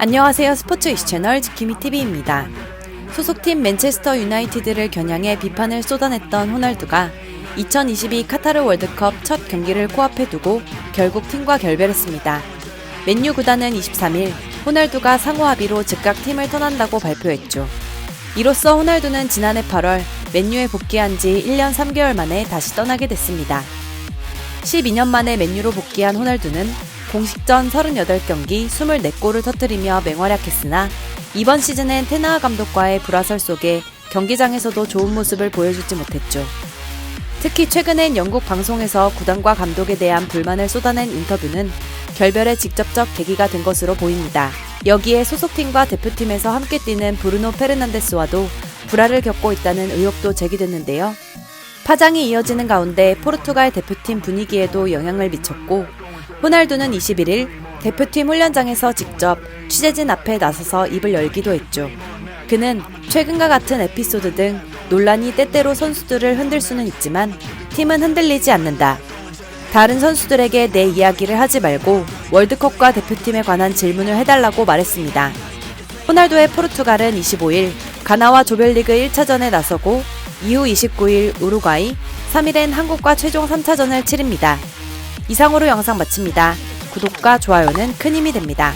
안녕하세요. 스포츠 이슈 채널 지키미TV입니다. 소속팀 맨체스터 유나이티드를 겨냥해 비판을 쏟아냈던 호날두가 2022 카타르 월드컵 첫 경기를 코앞에 두고 결국 팀과 결별했습니다. 맨유 구단은 23일 호날두가 상호 합의로 즉각 팀을 떠난다고 발표했죠. 이로써 호날두는 지난해 8월 맨유에 복귀한 지 1년 3개월 만에 다시 떠나게 됐습니다. 12년 만에 맨유로 복귀한 호날두는 공식전 38경기 24골을 터뜨리며 맹활약했으나 이번 시즌엔 테나하 감독과의 불화설 속에 경기장에서도 좋은 모습을 보여주지 못했죠. 특히 최근엔 영국 방송에서 구단과 감독에 대한 불만을 쏟아낸 인터뷰는 결별의 직접적 계기가 된 것으로 보입니다. 여기에 소속팀과 대표팀에서 함께 뛰는 브루노 페르난데스와도 불화를 겪고 있다는 의혹도 제기됐는데요. 파장이 이어지는 가운데 포르투갈 대표팀 분위기에도 영향을 미쳤고 호날두는 21일 대표팀 훈련장에서 직접 취재진 앞에 나서서 입을 열기도 했죠. 그는 최근과 같은 에피소드 등 논란이 때때로 선수들을 흔들 수는 있지만 팀은 흔들리지 않는다. 다른 선수들에게 내 이야기를 하지 말고 월드컵과 대표팀에 관한 질문을 해달라고 말했습니다. 호날두의 포르투갈은 25일 가나와 조별리그 1차전에 나서고 이후 29일 우루과이, 3일엔 한국과 최종 3차전을 치릅니다. 이상으로 영상 마칩니다. 구독과 좋아요는 큰 힘이 됩니다.